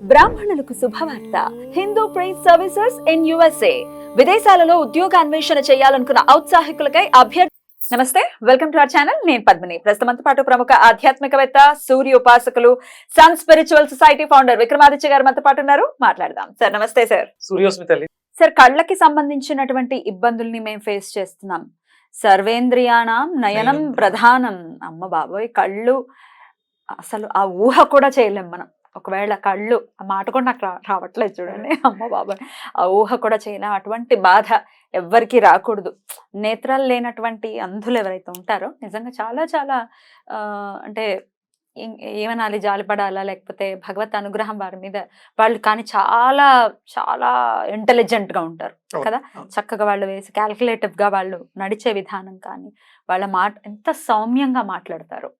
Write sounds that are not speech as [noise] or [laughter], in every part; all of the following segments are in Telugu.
బ్రాహ్మణులకు శుభవార్త. Hindu priest services in USA. విదేశాలలో ఉద్యోగ అన్వేషణ చేయాలనుకున్న ఔత్సాహికులకై అభ్యర్థి నమస్తే వెల్కమ్ టు అవర్ ఛానల్. నేను పద్మిని. ప్రస్తుతంతో పాటు ప్రముఖ ఆధ్యాత్మికవేత్త సూర్య ఉపాసకులు sun spiritual society founder Vikramaditya గారు మనతో పాటు ఉన్నారు. మాట్లాడదాం. సార్ నమస్తే సార్. సూర్యోస్మి తల్లి. సార్ కళ్ళకి సంబంధించినటువంటి ఇబ్బందుల్ని మేము ఫేస్ చేస్తున్నాం. సర్వేంద్రియాణం నయనం. ప్రధానం. అమ్మ బాబోయ్ కళ్ళు అసలు ఆ ఊహ కూడా చేయలేం మనం. ఒకవేళ కళ్ళు ఆ మాట కూడా నాకు రా- రావట్లేదు చూడండి. అమ్మ బాబాయ్! ఆ ఊహ కూడా చేయలేం అటువంటి బాధ ఎవ్వరికి రాకూడదు. నేత్రాలు లేనటువంటి అంధులు ఎవరైతే ఉంటారో నిజంగా చాలా చాలా అంటే ఏమనాలి? జాలిపడాలా? లేకపోతే భగవత్ అనుగ్రహం వారి మీద వాళ్ళు కానీ చాలా చాలా ఇంటెలిజెంట్గా ఉంటారు కదా? చక్కగా వాళ్ళు వేసి calculative గా వాళ్ళు నడిచే విధానం కానీ వాళ్ళ మాట ఎంత సౌమ్యంగా మాట్లాడతారు.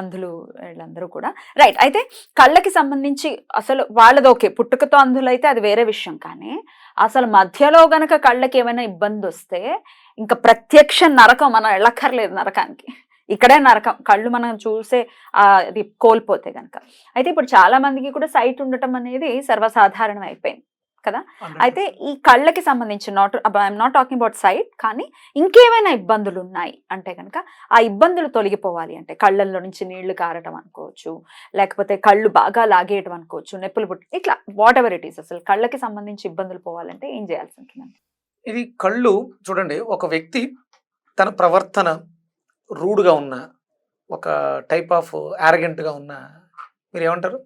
అంధులు వీళ్ళందరూ కూడా. రైట్ అయితే కళ్ళకి సంబంధించి అసలు వాళ్ళది ఓకే. పుట్టుకతో అంధులైతే అయితే అది వేరే విషయం. కానీ అసలు మధ్యలో గనక కళ్ళకి ఏమైనా ఇబ్బంది వస్తే ఇంకా ప్రత్యక్ష నరకం మనం వెళ్ళక్కర్లేదు నరకానికి. ఇక్కడే నరకం. కళ్ళు మనం చూసే అది కోల్పోతే గనక. అయితే ఇప్పుడు చాలా మందికి కూడా సైట్ ఉండటం అనేది సర్వసాధారణం అయిపోయింది కదా? అయితే ఈ కళ్ళకి సంబంధించి not I'm not talking about sight కానీ ఇంకేమైనా ఇబ్బందులు ఉన్నాయి అంటే కనుక ఆ ఇబ్బందులు తొలగిపోవాలి అంటే కళ్ళల్లో నుంచి నీళ్ళు కారటం అనుకోవచ్చు లేకపోతే కళ్ళు బాగా లాగేయటం అనుకోవచ్చు నొప్పులు పుట్టి ఇట్లా వాట్ ఎవర్ ఇట్ ఈస్ అసలు కళ్ళకి సంబంధించి ఇబ్బందులు పోవాలంటే ఏం చేయాల్సి ఉంటుంది ఇది కళ్ళు చూడండి ఒక వ్యక్తి తన ప్రవర్తన రూడ్గా ఉన్న ఒక టైప్ ఆఫ్గా ఉన్న మీరు ఏమంటారు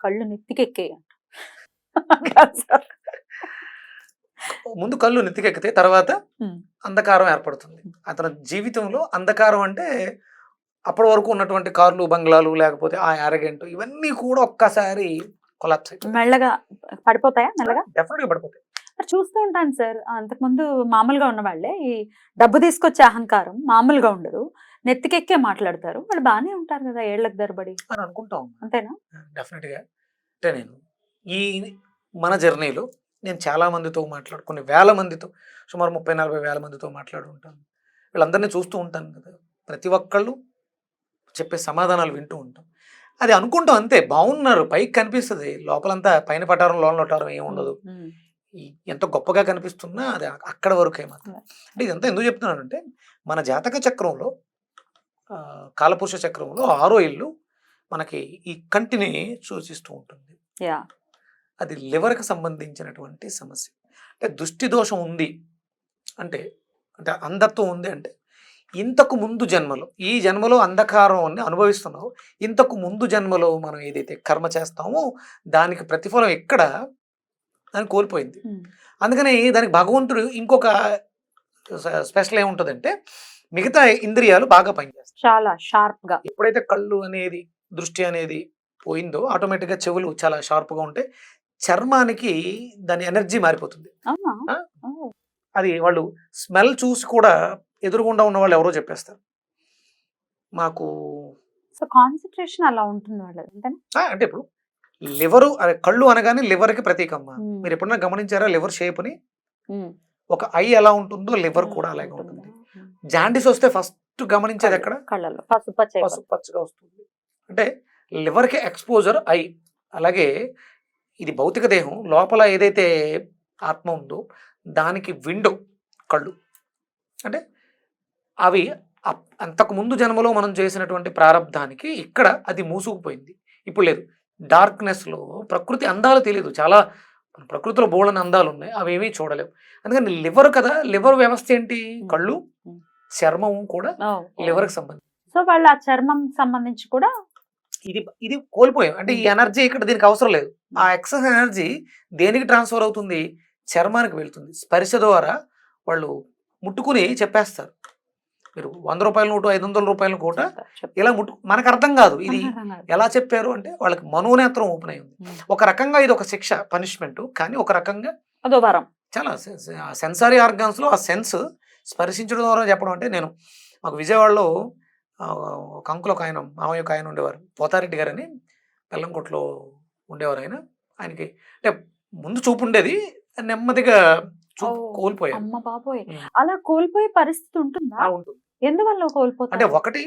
కళ్ళు నెత్తికెక్కే ముందు కళ్ళు నెత్తికెక్కితే తర్వాత. అంధకారం ఏర్పడుతుంది. అతని జీవితంలో అంధకారం అంటే అప్పటి వరకు ఉన్నటువంటి కార్లు బంగ్లాలు లేకపోతే ఆ యారగెంట్ ఇవన్నీ కూడా ఒక్కసారి కొలాప్స్ మెల్లగా పడిపోతాయా మెల్లగా? డెఫినెట్గా పడిపోతాయి చూస్తూ ఉంటాను సార్. అంతకుముందు మామూలుగా ఉన్న వాళ్ళే ఈ డబ్బు తీసుకొచ్చే అహంకారం మామూలుగా ఉండదు. నెత్తికెక్కే మాట్లాడతారు. వాళ్ళు బాగానే ఉంటారు కదా ఏళ్ళకు దరబడి అని అనుకుంటాం అంతేనా? డెఫినెట్గా అంటే నేను ఈ మన జర్నీలో నేను చాలా మందితో మాట్లాడు కొన్ని వేల మందితో సుమారు ముప్పై నలభై వేల మందితో మాట్లాడు ఉంటాను. వీళ్ళందరినీ చూస్తూ ఉంటాను కదా! ప్రతి ఒక్కళ్ళు చెప్పే సమాధానాలు వింటూ ఉంటాం. అది అనుకుంటాం అంతే బాగున్నారు పైకి కనిపిస్తుంది. లోపలంతా పైన పటారం లోన పటారం ఏమి ఉండదు. ఎంత గొప్పగా కనిపిస్తున్నా అది అక్కడ వరకే మాత్రం. అంటే ఇదంతా ఎందుకు చెప్తున్నానంటే మన జాతక చక్రంలో కాలపురుష చక్రంలో ఆరో ఇల్లు మనకి ఈ కంటిని సూచిస్తూ ఉంటుంది. అది లివర్కి సంబంధించినటువంటి సమస్య. అంటే దృష్టి దోషం ఉంది అంటే అంటే అంధత్వం ఉంది అంటే ఇంతకు ముందు జన్మలో ఈ జన్మలో అంధకారం అని అనుభవిస్తున్నావు. ఇంతకు ముందు జన్మలో మనం ఏదైతే కర్మ చేస్తామో దానికి ప్రతిఫలం ఎక్కడ? అని కోల్పోయింది. అందుకని దానికి భగవంతుడు ఇంకొక స్పెషల్ ఏముంటుందంటే మిగతా ఇంద్రియాలు బాగా పనిచేస్తాయి. చాలా షార్ప్గా ఎప్పుడైతే కళ్ళు అనేది దృష్టి అనేది పోయిందో ఆటోమేటిక్గా చెవులు చాలా షార్ప్గా ఉంటాయి. చర్మానికి దాని ఎనర్జీ మారిపోతుంది. అది వాళ్ళు స్మెల్ చూసి కూడా ఎదురుగుండా ఉన్న వాళ్ళు ఎవరో చెప్పేస్తారు. మాకు సో కాన్సన్ట్రేషన్ అలా ఉంటుంది వాళ్ళది అంటే ఇప్పుడు లివరు కళ్ళు అనగానే లివర్కి ప్రతీకమ్మ. ఉమ్. మీరు ఎప్పుడైనా గమనించారా లివర్ షేప్ని? ఉమ్. ఒక ఐ ఎలా ఉంటుందో లివర్ కూడా అలాగే ఉంటుంది. జాండీస్ వస్తే ఫస్ట్ గమనించేది ఎక్కడ? పసుపు పచ్చగా వస్తుంది. అంటే లివర్కి ఎక్స్పోజర్ ఐ. అలాగే ఇది భౌతిక దేహం. లోపల ఏదైతే ఆత్మ ఉందో దానికి విండో కళ్ళు. అంటే అవి అప్- అంతకు ముందు జన్మలో మనం చేసినటువంటి ప్రారంధానికి ఇక్కడ అది మూసుకుపోయింది. ఇప్పుడు లేదు. డార్క్నెస్లో ప్రకృతి అందాలు తెలియదు. చాలా ప్రకృతిలో బోళ్ళని అందాలు ఉన్నాయి. అవేమీ చూడలేవు. అందుకని లివర్ కదా లివర్ వ్యవస్థ ఏంటి? కళ్ళు. చర్మం కూడా లివర్కి సంబంధించి. సో వాళ్ళు ఆ చర్మం సంబంధించి కూడా ఇది ఇది కోల్పోయాం. అంటే ఈ ఎనర్జీ ఇక్కడ దీనికి అవసరం లేదు. ఆ ఎక్సెస్ ఎనర్జీ దేనికి ట్రాన్స్ఫర్ అవుతుంది? చర్మానికి వెళ్తుంది. స్పర్శ ద్వారా వాళ్ళు ముట్టుకుని చెప్పేస్తారు. మీరు వంద రూపాయల నోటు ఐదు వందల రూపాయల కోట. ఇలా ముట్టు మనకు అర్థం కాదు. ఇది. [laughs] ఎలా చెప్పారు అంటే వాళ్ళకి మనోనేత్రం ఓపెన్ అయి ఉంది ఉమ్. ఒక రకంగా ఇది ఒక శిక్ష పనిష్మెంట్ కానీ ఒక రకంగా అదో వరం. చాలా సెన్సారీ ఆర్గాన్స్లో ఆ సెన్స్ స్పర్శించడం ద్వారా చెప్పడం అంటే నేను మాకు విజయవాడలో ఒక అంకుల్ ఒక ఆయన మామయ్య ఒక ఆయన ఉండేవారు. పోతారెడ్డి గారని బెల్లంకొట్లో ఉండేవారు ఆయన. ఆయనకి అంటే ముందు చూపు ఉండేది నెమ్మదిగా కోల్పోయారు. అమ్మ బాబోయ్! ఉమ్. అలా కోల్పోయే పరిస్థితి ఉంటుందా? ఎందువల్ల అంటే కోల్పోతారు ఒకటి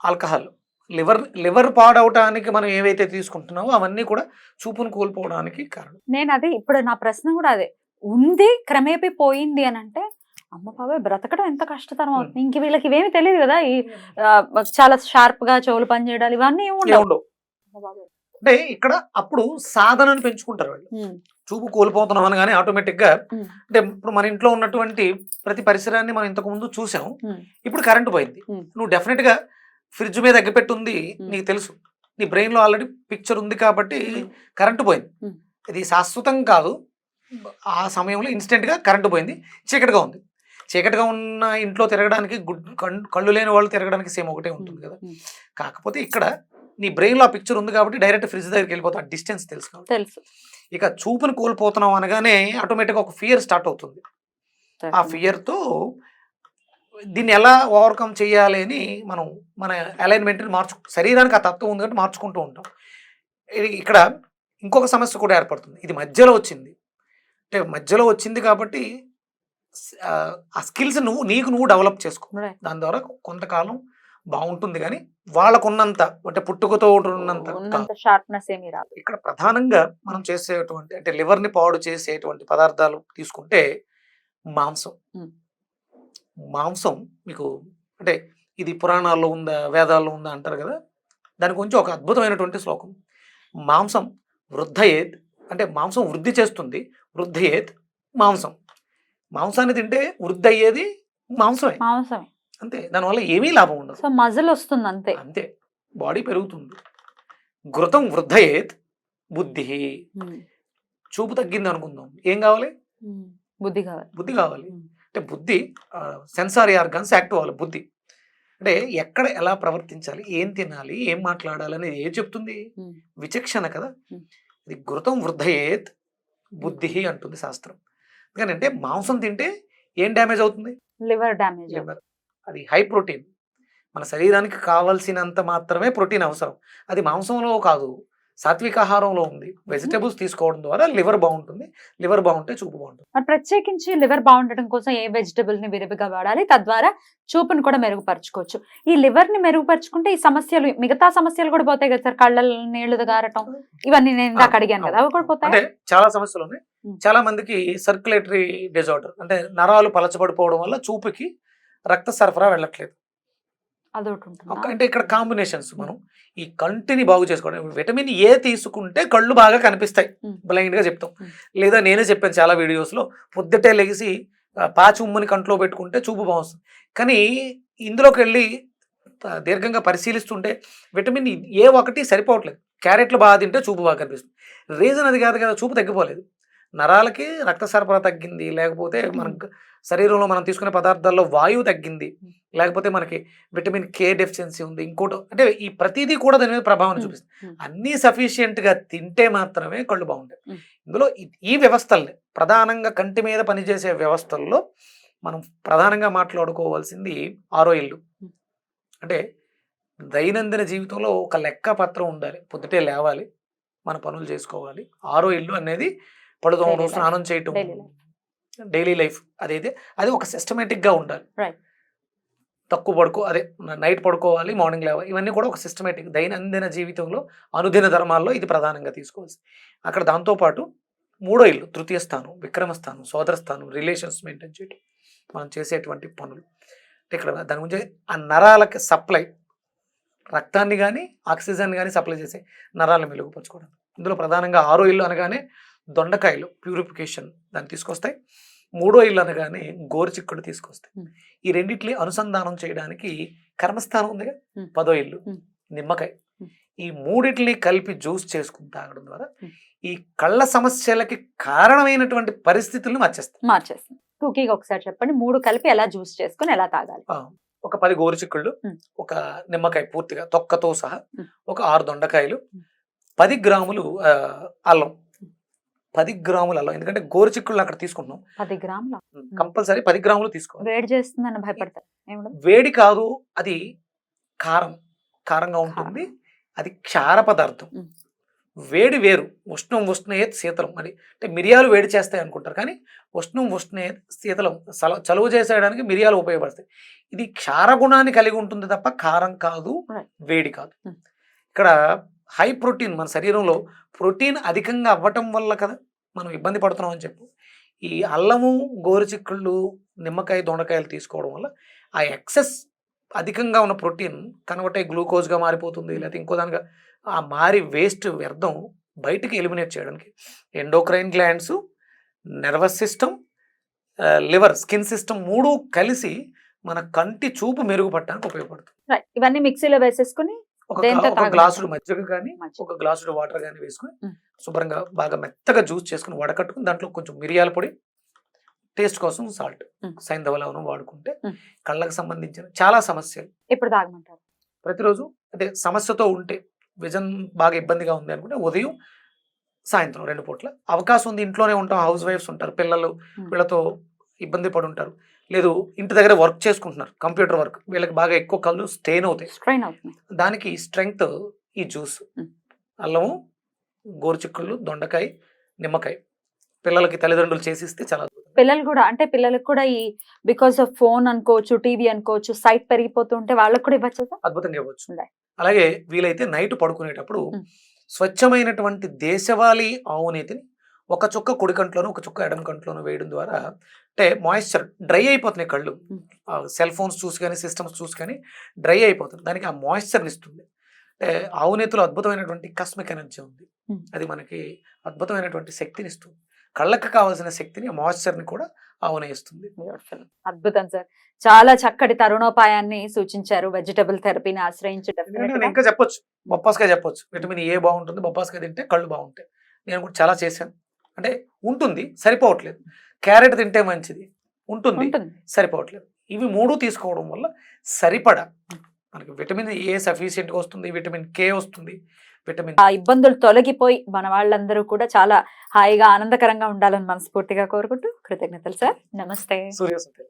ఆల్కహాల్. లివర్ లివర్ పాడవటానికి మనం ఏవైతే తీసుకుంటున్నామో అవన్నీ కూడా చూపును కోల్పోవడానికి కారణం. నేను అదే ఇప్పుడు నా ప్రశ్న కూడా అదే. ఉంది క్రమేపీ పోయింది అని అంటే అమ్మ బాబాయ్! బ్రతకడం ఎంత కష్టతరం అవుతుంది ఇంక వీళ్ళకి ఇవేమి తెలియదు కదా? ఈ చాలా షార్ప్గా చెవులు పని చేయడాలు ఇవన్నీ ఉండవు. అంటే ఇక్కడ అప్పుడు సాధనను పెంచుకుంటారు వాళ్ళు. చూపు కోల్పోతున్నాం అని కానీ ఆటోమేటిక్గా అంటే ఇప్పుడు మన ఇంట్లో ఉన్నటువంటి ప్రతి పరిసరాన్ని మనం ఇంతకు ముందు చూసాం. ఇప్పుడు కరెంట్ పోయింది. నువ్వు డెఫినెట్గా ఫ్రిడ్జ్ మీద అగ్గిపెట్టి ఉంది. నీకు తెలుసు. నీ బ్రెయిన్లో ఆల్రెడీ పిక్చర్ ఉంది కాబట్టి కరెంటు పోయింది. ఇది శాశ్వతం కాదు. ఆ సమయంలో ఇన్స్టెంట్గా కరెంటు పోయింది. చీకటిగా ఉంది. చీకటిగా ఉన్న ఇంట్లో తిరగడానికి గుడ్ కళ్ళు లేని వాళ్ళు తిరగడానికి సేమ్ ఒకటే ఉంటుంది కదా. కాకపోతే ఇక్కడ నీ బ్రెయిన్లో ఆ పిక్చర్ ఉంది కాబట్టి డైరెక్ట్ ఫ్రిడ్జ్ దగ్గరికి వెళ్ళిపోతావు. ఆ డిస్టెన్స్ తెలుసు తెలుసు. ఇక చూపుని కోల్పోతున్నాం అనగానే ఆటోమేటిక్గా ఒక ఫియర్ స్టార్ట్ అవుతుంది. ఆ ఫియర్తో దీన్ని ఎలా ఓవర్కమ్ చేయాలి అని మనం మన అలైన్మెంట్ని మార్చు శరీరానికి ఆ తత్వం ఉంది కాబట్టి మార్చుకుంటూ ఉంటాం. ఇది- ఇక్కడ ఇంకొక సమస్య కూడా ఏర్పడుతుంది. ఇది మధ్యలో వచ్చింది. అంటే మధ్యలో వచ్చింది కాబట్టి ఆ, స్కిల్స్ నువ్వు నీకు నువ్వు డెవలప్ చేసుకో. దాని ద్వారా కొంతకాలం బాగుంటుంది కానీ వాళ్ళకున్నంత అంటే పుట్టుకతో ఉన్నంత షార్ప్నెస్ ఏమి రాదు. ఇక్కడ ప్రధానంగా మనం చేసేటువంటి అంటే liver ని పాడు చేసేటువంటి పదార్థాలు తీసుకుంటే మాంసం. మాంసం మీకు అంటే ఇది పురాణాల్లో ఉందా వేదాల్లో ఉందా అంటారు కదా? దాని గురించి ఒక అద్భుతమైనటువంటి శ్లోకం. మాంసం వృద్ధయేత్ అంటే మాంసం వృద్ధి చేస్తుంది వృద్ధయేత్ మాంసం. మాంసాన్ని తింటే వృద్ధి అయ్యేది మాంసమే. మాంసమే. అంతే. దానివల్ల ఏమీ లాభం ఉండదు. సో మజిల్ వస్తుంది అంతే. అంతే. బాడీ పెరుగుతుంది. ఘృతం వృద్ధయేత్ బుద్ధి. చూపు తగ్గింది అనుకుందాం. ఏం కావాలి? బుద్ధి కావాలి. బుద్ధి కావాలి. అంటే బుద్ధి సెన్సారీ ఆర్గన్స్ యాక్టివ్ అవ్వాలి బుద్ధి. అంటే ఎక్కడ ఎలా ప్రవర్తించాలి? ఏం తినాలి? ఏం మాట్లాడాలి అనేది ఏం చెప్తుంది? విచక్షణ కదా. ఇది ఘృతం వృద్ధయేత్ బుద్ధి అంటుంది శాస్త్రం. అంటే మాంసం తింటే ఏం డ్యామేజ్ అవుతుంది? Liver damage liver. అది హై ప్రోటీన్. మన శరీరానికి కావాల్సినంత మాత్రమే ప్రోటీన్ అవసరం. అది మాంసంలో కాదు. సాత్విక ఆహారంలో ఉంది. వెజిటేబుల్స్ తీసుకోవడం ద్వారా లివర్ బాగుంటుంది. లివర్ బాగుంటే చూపు బాగుంటుంది. ప్రత్యేకించి లివర్ బాగుండడం కోసం ఏ వెజిటబుల్ని విరివిగా వాడాలి? తద్వారా చూపును కూడా మెరుగుపరచుకోవచ్చు. ఈ లివర్ని మెరుగుపరుచుకుంటే ఈ సమస్యలు మిగతా సమస్యలు కూడా పోతాయి కదా సార్? కళ్ళల్లో నీళ్ళు గారటం ఇవన్నీ నేను ఇందాక అడిగాను కదా. అవి కూడా పోతాయి? చాలా సమస్యలు ఉన్నాయి. చాలా మందికి సర్క్యులేటరీ డిజార్డర్ అంటే నరాలు పలచబడిపోవడం వల్ల చూపుకి రక్త సరఫరా వెళ్ళట్లేదు. అదొకటి అంటే ఇక్కడ కాంబినేషన్స్ మనం ఈ కంటిని బాగు చేసుకోవడం. విటమిన్ ఏ తీసుకుంటే కళ్ళు బాగా కనిపిస్తాయి. ఉమ్. బ్లైండ్గా చెప్తాం. లేదా నేనే చెప్పాను చాలా వీడియోస్లో పొద్దుటే లెగిసి పాచి ఉమ్మని కంట్లో పెట్టుకుంటే చూపు బాగుంటుంది. కానీ ఇందులోకి వెళ్ళి దీర్ఘంగా పరిశీలిస్తుంటే విటమిన్ ఏ ఒకటి సరిపోవట్లేదు. క్యారెట్లు బాగా తింటే చూపు బాగా కనిపిస్తుంది. రీజన్ అది కాదు కదా చూపు తగ్గిపోలేదు. నరాలకి రక్త సరఫరా తగ్గింది. లేకపోతే మనకు శరీరంలో మనం తీసుకునే పదార్థాల్లో వాయువు తగ్గింది. లేకపోతే మనకి విటమిన్ కే డెఫిషియన్సీ ఉంది. ఇంకోటి అంటే ఈ ప్రతిదీ కూడా దాని మీద ప్రభావం. చూపిస్తుంది. అన్నీ సఫిషియెంట్గా తింటే మాత్రమే కళ్ళు బాగుంటాయి. ఇందులో ఈ- వ్యవస్థల్ని ప్రధానంగా కంటి మీద పనిచేసే వ్యవస్థల్లో మనం ప్రధానంగా మాట్లాడుకోవాల్సింది ఆరో ఇల్లు. అంటే దైనందిన జీవితంలో ఒక లెక్క పత్రం ఉండాలి. పొద్దుటే లేవాలి. మన పనులు చేసుకోవాలి. ఆరో ఇల్లు అనేది life. స్నానం చేయటం. డైలీ లైఫ్ అదైతే అది ఒక systematic గా ఉండాలి. తక్కువ పడుకో అదే నైట్ పడుకోవాలి మార్నింగ్ లేవాలి ఇవన్నీ కూడా ఒక సిస్టమేటిక్ దైనందిన జీవితంలో అనుదిన ధర్మాల్లో ఇది ప్రధానంగా తీసుకోవాల్సి అక్కడ దాంతోపాటు మూడో ఇల్లు తృతీయ స్థానం విక్రమ స్థానం సోదర స్థానం రిలేషన్స్ మెయింటైన్ చేయడం మనం చేసేటువంటి పనులు. అంటే ఇక్కడ దాని గురించి ఆ నరాలకి సప్లై రక్తాన్ని కానీ ఆక్సిజన్ కానీ సప్లై చేసే నరాలను మెరుగుపరచుకోవడం ఇందులో ప్రధానంగా ఆరో ఇల్లు అనగానే దొండకాయలు ప్యూరిఫికేషన్ దాన్ని తీసుకొస్తాయి మూడో ఇల్లు అనగానే గోరుచిక్కుడు తీసుకొస్తాయి. ఈ రెండిటిని అనుసంధానం చేయడానికి కర్మస్థానం ఉందిగా. పదో ఇల్లు. నిమ్మకాయ. ఈ మూడిటిని కలిపి జ్యూస్ చేసుకుని తాగడం ద్వారా. ఈ కళ్ళ సమస్యలకి కారణమైనటువంటి పరిస్థితులను మార్చేస్తాయి మార్చేస్తుంది టూకీగా ఒకసారి చెప్పండి మూడు కలిపి ఎలా జ్యూస్ చేసుకుని ఎలా తాగాలి ఒక పది గోరుచిక్కుళ్ళు. ఒక నిమ్మకాయ పూర్తిగా తొక్కతో సహా. ఒక ఆరు దొండకాయలు. పది గ్రాములు అల్లం పది గ్రాముల అల్లం ఎందుకంటే గోరుచిక్కుళ్ళు అక్కడ తీసుకుంటున్నాం. పది గ్రాముల? కంపల్సరీ పది గ్రాములు తీసుకోవాలి. వేడి చేస్తుందని భయపడతారు. వేడి కాదు అది కారం కారంగా ఉంటుంది. అది క్షార పదార్థం. వేడి వేరు. ఉష్ణం ఉష్ణయేత్ శీతలం. అని అంటే మిరియాలు వేడి చేస్తాయి అనుకుంటారు కానీ ఉష్ణం ఉష్ణయేత్ శీతలం చలువ చేసేయడానికి మిరియాలు ఉపయోగపడతాయి. ఇది క్షార గుణాన్ని కలిగి ఉంటుంది తప్ప కారం కాదు. వేడి కాదు. ఇక్కడ హై ప్రోటీన్ మన శరీరంలో ప్రోటీన్ అధికంగా అవ్వటం వల్ల కదా మనం ఇబ్బంది పడుతున్నాం అని చెప్పు. ఈ అల్లము గోరుచిక్కుళ్ళు నిమ్మకాయ దొండకాయలు తీసుకోవడం వల్ల ఆ ఎక్సెస్ అధికంగా ఉన్న ప్రోటీన్ కన్వర్ట్ అయ్యి గ్లూకోజ్గా మారిపోతుంది. లేకపోతే ఇంకో దానిగా ఆ మారి వేస్ట్ వ్యర్థం బయటికి ఎలిమినేట్ చేయడానికి endocrine glands nervous system liver skin system మూడు కలిసి మన కంటి చూపు మెరుగుపడటానికి ఉపయోగపడుతుంది. ఇవన్నీ మిక్సీలో వేసేసుకుని ఒక? గ్లాసుడు మజ్జిగ కానీ. ఒక గ్లాసుడు వాటర్ కానీ వేసుకుని. శుభ్రంగా బాగా మెత్తగా జ్యూస్ చేసుకుని వడకట్టుకుని దాంట్లో కొంచెం మిరియాల పొడి టేస్ట్ కోసం సాల్ట్ మ్. సైంధవ లవణం వాడుకుంటే. కళ్ళకు సంబంధించిన చాలా సమస్యలు ఇప్పుడు తాగమంటారు ప్రతిరోజు అంటే సమస్యతో ఉంటే విజన్ బాగా ఇబ్బందిగా ఉంది అనుకుంటే ఉదయం సాయంత్రం రెండు పూట్ల అవకాశం ఉంది ఇంట్లోనే ఉంటాం హౌస్ వైఫ్స్ ఉంటారు పిల్లలు. వీళ్ళతో ఇబ్బంది పడి ఉంటారు లేదు ఇంటి దగ్గర వర్క్ చేసుకుంటున్నారు కంప్యూటర్ వర్క్ వీళ్ళకి బాగా ఎక్కువ కళ్ళు స్టెయిన్ అవుతాయి స్ట్రైన్ అవుతుంది దానికి స్ట్రెంగ్త్ ఈ జ్యూస్. అల్లము గోరుచిక్కుళ్ళు దొండకాయ నిమ్మకాయ పిల్లలకి తల్లిదండ్రులు చేసిస్తే చాలా. పిల్లలు కూడా అంటే పిల్లలకు కూడా ఈ బికాస్ ఆఫ్ ఫోన్ అనుకోవచ్చు టీవీ అనుకోవచ్చు సైట్ పెరిగిపోతుంటే వాళ్ళకు కూడా ఇవ్వచ్చు? అద్భుతంగా ఇవ్వచ్చు. అలాగే వీలైతే నైట్ పడుకునేటప్పుడు. స్వచ్ఛమైనటువంటి దేశవాళీ ఆవు నేతిని ఒక చుక్క కుడి కంట్లోను ఒక చుక్క ఎడమ కంట్లోను వేయడం ద్వారా అంటే మాయిశ్చర్ డ్రై అయిపోతున్నాయి కళ్ళు. సెల్ ఫోన్స్ చూసి కానీ సిస్టమ్స్ చూసి కానీ డ్రై అయిపోతుంది దానికి ఆ మాయిశ్చర్ని ఇస్తుంది. అంటే ఆవు నేతిలో అద్భుతమైనటువంటి కస్మిక్ ఎనర్జీ ఉంది. అది మనకి అద్భుతమైనటువంటి శక్తిని ఇస్తుంది. కళ్ళకి కావాల్సిన శక్తిని ఆ మాయిశ్చర్ని కూడా ఆవునే ఇస్తుంది. Beautiful. అద్భుతం సార్. చాలా చక్కటి తరుణోపాయాన్ని సూచించారు. వెజిటబుల్ థెరపీని ఆశ్రయించి ఎందుకంటే definite నేను గా. ఇంకా చెప్పొచ్చు. బొప్పాస్కాయ చెప్పొచ్చు. విటమిన్ ఏ బాగుంటుంది బొప్పాస్కాయ తింటే కళ్ళు బాగుంటాయి. నేను కూడా చాలా చేశాను. అంటే ఉంటుంది సరిపోవట్లేదు. క్యారెట్ తింటే మంచిది. ఉంటుంది సరిపోవట్లేదు. ఇవి మూడు తీసుకోవడం వల్ల సరిపడా. మనకి విటమిన్ ఏ సఫిషియెంట్గా వస్తుంది విటమిన్ కే వస్తుంది విటమిన్ ఆ ఇబ్బందులు తొలగిపోయి మన వాళ్ళందరూ కూడా చాలా హాయిగా ఆనందకరంగా ఉండాలని మనస్ఫూర్తిగా కోరుకుంటూ కృతజ్ఞతలు సార్. నమస్తే. సూర్యసంధ్య.